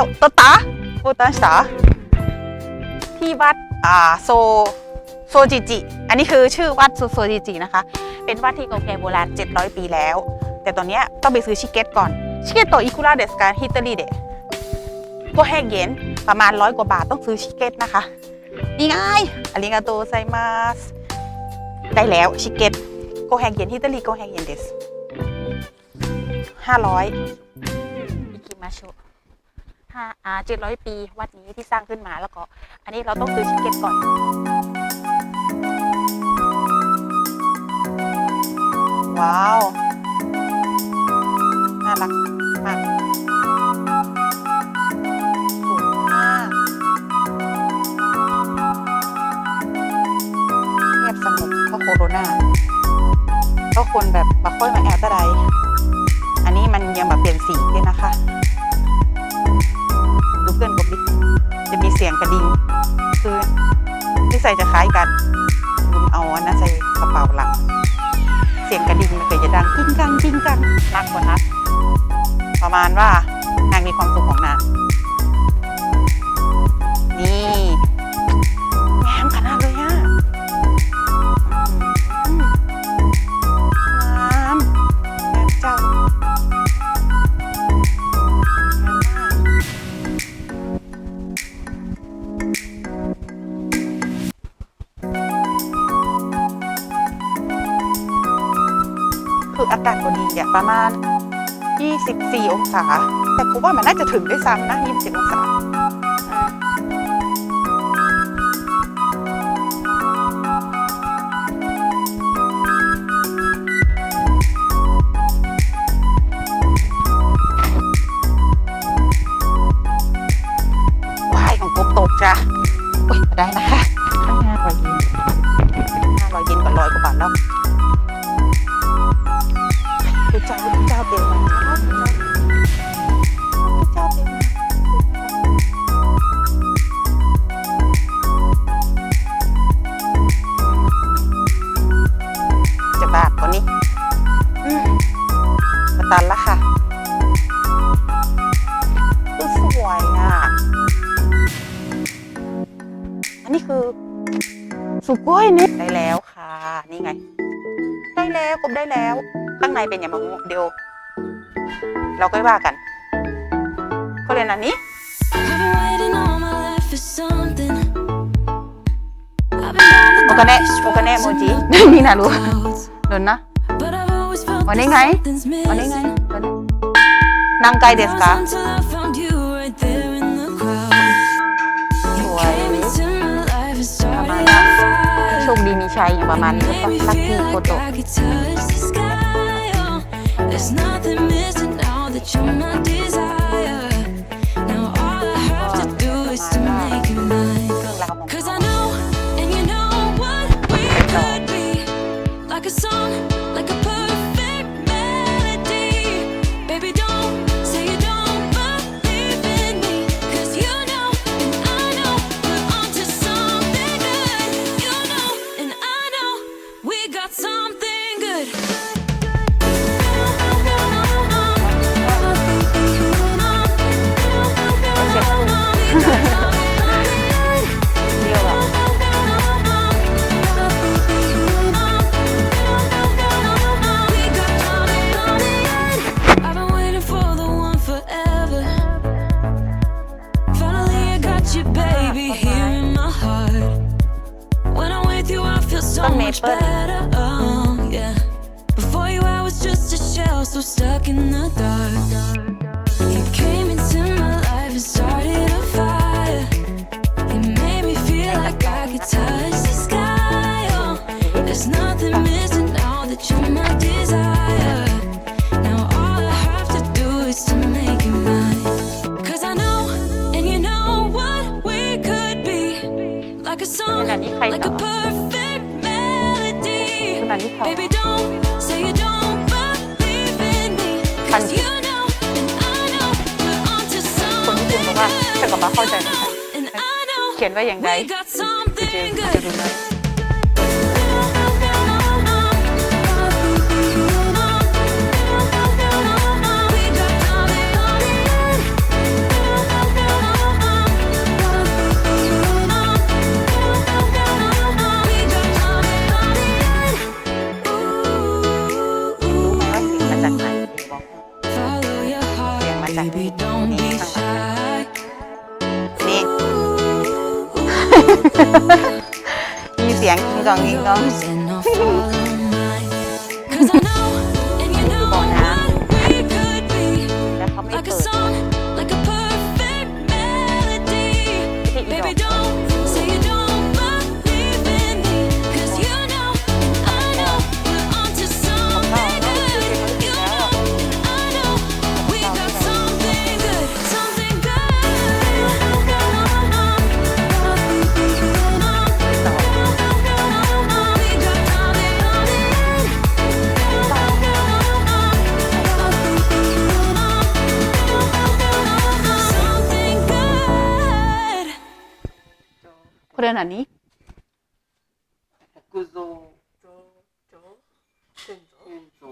แล้วโตตาโอตาสาที่วัดอ่าโซโซจิจิ อันนี้คือชื่อวัดโซโซจิจินะคะ เป็นวัดที่เก่าแก่โบราณ 700 ปีแล้ว แต่ตอนนี้ต้องไปซื้อชิเกตก่อน ชิเกตโตอิคุระเดสการฮิตาลีเดก็แห้งเย็นประมาณร้อยกว่าบาทต้องซื้อชิเกตนะคะนี่ไงอาริงาโตไซมาสได้แล้วชิเกตโกแห้งเย็นฮิตาลีโกแห้งเย็นเดสห้าร้อยอิกิมาโช ห้าอ่าเจ็ดร้อยปี วัดนี้ที่สร้างขึ้นมาแล้วก็ อันนี้เราต้องซื้อชิเก็ตก่อน ว้าว น่ารักมากสวยมากเงียบสงบเพราะโคโรนาก็คนแบบมาค่อยมาแอลตะไดอันนี้มันยังแบบเปลี่ยนสีเสียงกระดิ่งคือนิสัยจะคล้ายกันลุณเอาอันนั้นใส่กระเป๋าหลัง เสียงกระดิ่งมันก็จะดังกิ้งกังกิ้งกังนักกว่านัดประมาณว่านางมีความสุขของนาง ประมาณ 24 องศา แต่กูว่ามันน่าจะถึงได้ซ้ำนะ20องศา ตันละค่ะคือสวยอะ อันนี้คือสุโกยเนี่ยได้แล้วค่ะ นี่ไง ได้แล้วกบได้แล้ว ข้างในเป็นอย่างมะม่วงเดียว เราก็ว่ากัน ก็เลยนอันนี้ I've been waiting all my life for something. I've been down the โอคาเนะ darkest โอคาเนะโม roads จิ and นี่นะรู้ clouds. โด นนะ But I've always felt วัน that นี้ไง something's วันนี้ไง missing. วันนี้นางไกเดส It กะ was until I found you right there in the crowd. ส You วย came into my life and started a โช fire. คดีมีชัยอย่างประมาณนี้ Made ก็ me ลักกี้ feel โค like โต I could touch the sky. Oh, there's nothing missing now that you're my desire. so on much better. Oh, yeah. Before you, I was just a shell, so stuck in the dark. You came into my life and started a fire. It made me feel like I could touch the sky. Oh, there's nothing missing now that you're my desire. Now all I have to do is to make you mine. Cause I know, and you know what we could be. Like a song, like a perfect. ขนาดนี้เขา Baby, don't say you don't believe in me. Cause you know, and I know we're onto คนญี่ปุ่น something บอกว่าถ้าเกับมาเข้าใจ good. And I know เขียนว่าอย่างไร we got จะ something จะ good. ดูไหม Baby, don't be shy. นี่มีเสียงกิ 불안하 니? 구조 조조 조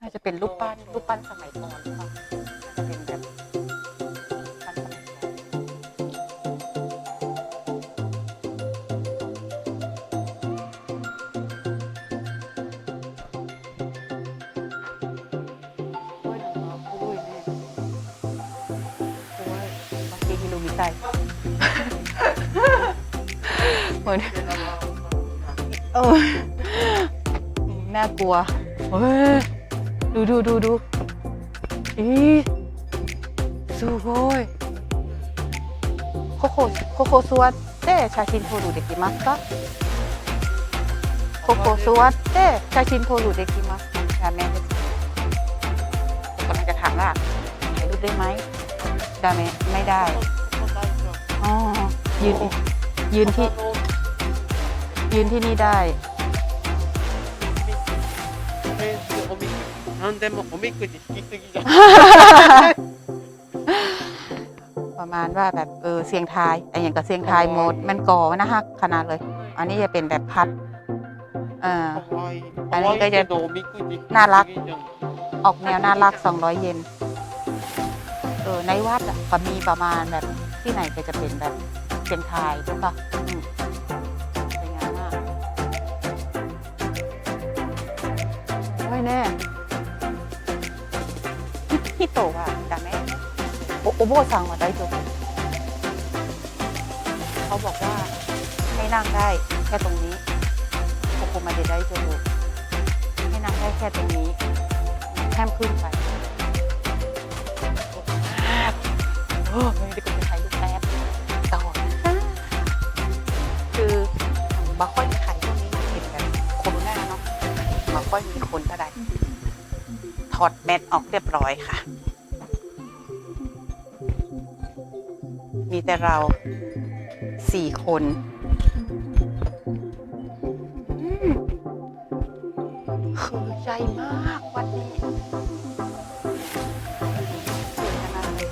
น่าจะเป็นรูปปั้นรูปปั้นสมัยก่อนหรือเปล่าน่าจะเป็นแบบปั้นสมัยก่อนโอ้ยหนังโอ้ยเนี่ยโอ้ยฮิโรมิไต เหมือน โอ้ยน่ากลัว เฮ้ย ดูดูดูดูอีすごいここここ座って写真撮るできますかここ座って写真撮るできますかダメですกำลังจะถามว่าถ่ายรูปได้ไหมดาเมไม่ได้ อ๋อ ยืนที่ยืนที่ ยืนที่นี่ได้ フェンスおみくじ何でもおみくじ引きすぎじゃん ประมาณว่าแบบเออเสียงทายไอ้อย่างกับเสียงทายโมดมันก่อนะฮะขนาดเลย อันนี้จะเป็นแบบพัดเอ่า かわいいあれがじゃ可愛いけどおみくじ引きすぎน่ารัก じゃん ออกแนวน่ารัก 200 เยนเออในวัดอ่ะก็มีประมาณแบบที่ไหนก็จะเป็นแบบเสียงทายใช่ปะ โอ้ยแน่ฮิฮิโตว่าดาแม่โอโอโบซังว่าได้จบเขาบอกว่าให้นั่งได้แค่ตรงนี้โคโคมาเดได้จบให้นั่งได้แค่ตรงนี้แค่มขึ้นไป ออกเรียบร้อยค่ะ มีแต่เราสี่คนคือใหญ่มากวัดนี้สวยขนาดเลย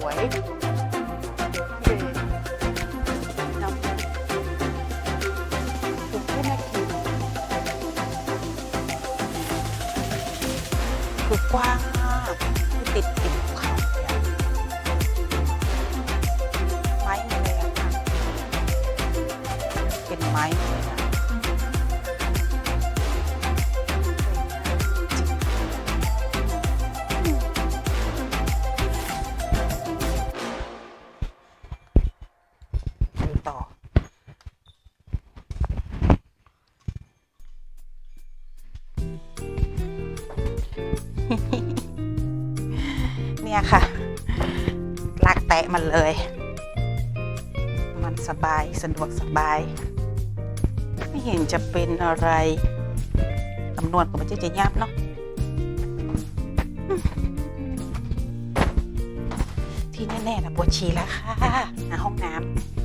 สวย เลย มันสบายสะดวกสบาย ไม่เห็นจะเป็นอะไรคำนวณก็ไม่ใช่จะยับเนาะที่แน่ๆนะปวชีแล้วค่ะห้องน้ำ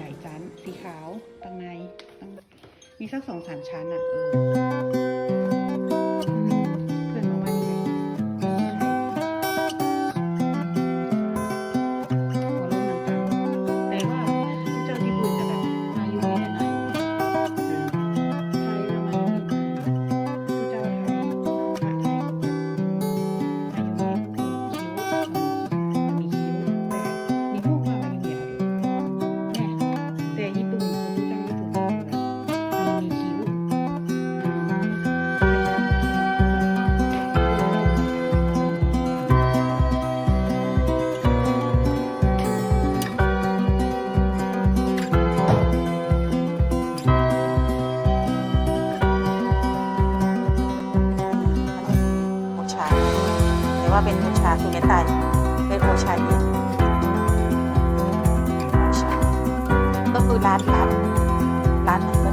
หลาย ๆ ชั้น สีขาวตั้งในตั้งมีสักสองสามชั้นอะ่ะเออ ร้าร้านร้า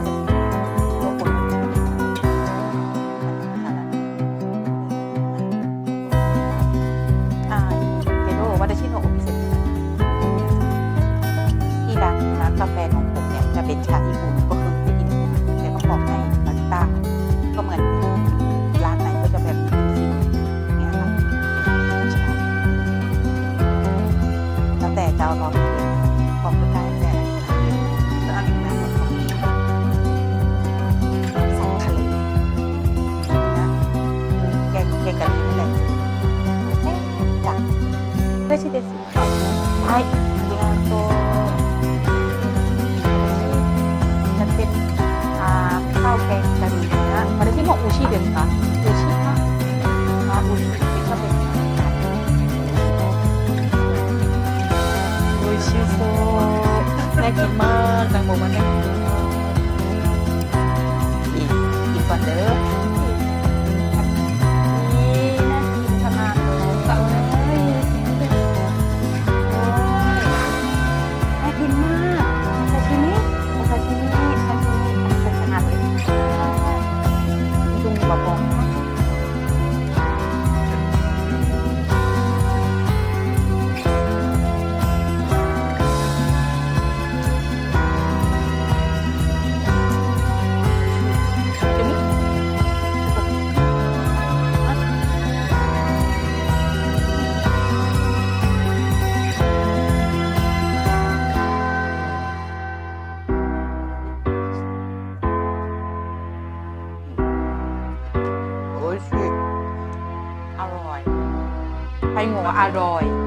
อร่อย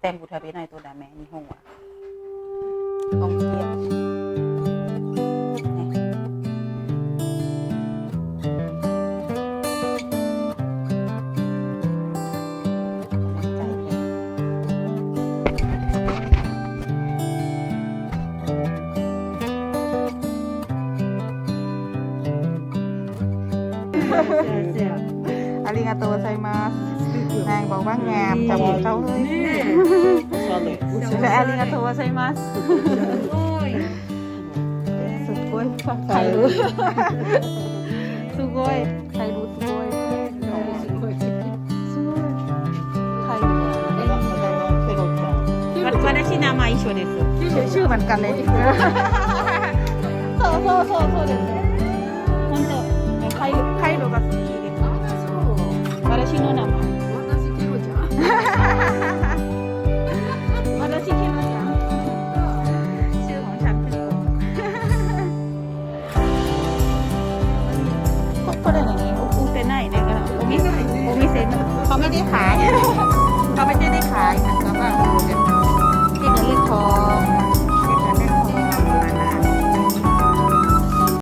แตงบุทาเบะในตัวดาแม นิฮงอ่ะต้องเกลี้ยงนี่ใจเย็นอาริงาโตไซมาสนางบอกว่างามจมูกเขาเลย แต่อาริงาโตไซมาสสุดโก้ยใครรู้สุโกยใครรู้สุโกยสุโกยใคร私名前一緒ですชื่อชื่อเหมือนกันเลยそうそうそうそうです本当カイロカイロが好きです私の名前 시키는 거 야. 지금 엄청 아프 고. 커플은 이게 옥공 때나 이래가 몸이 몸이 세는 거미지 가. 거미지 가. 잠깐 만. 이거 이 거.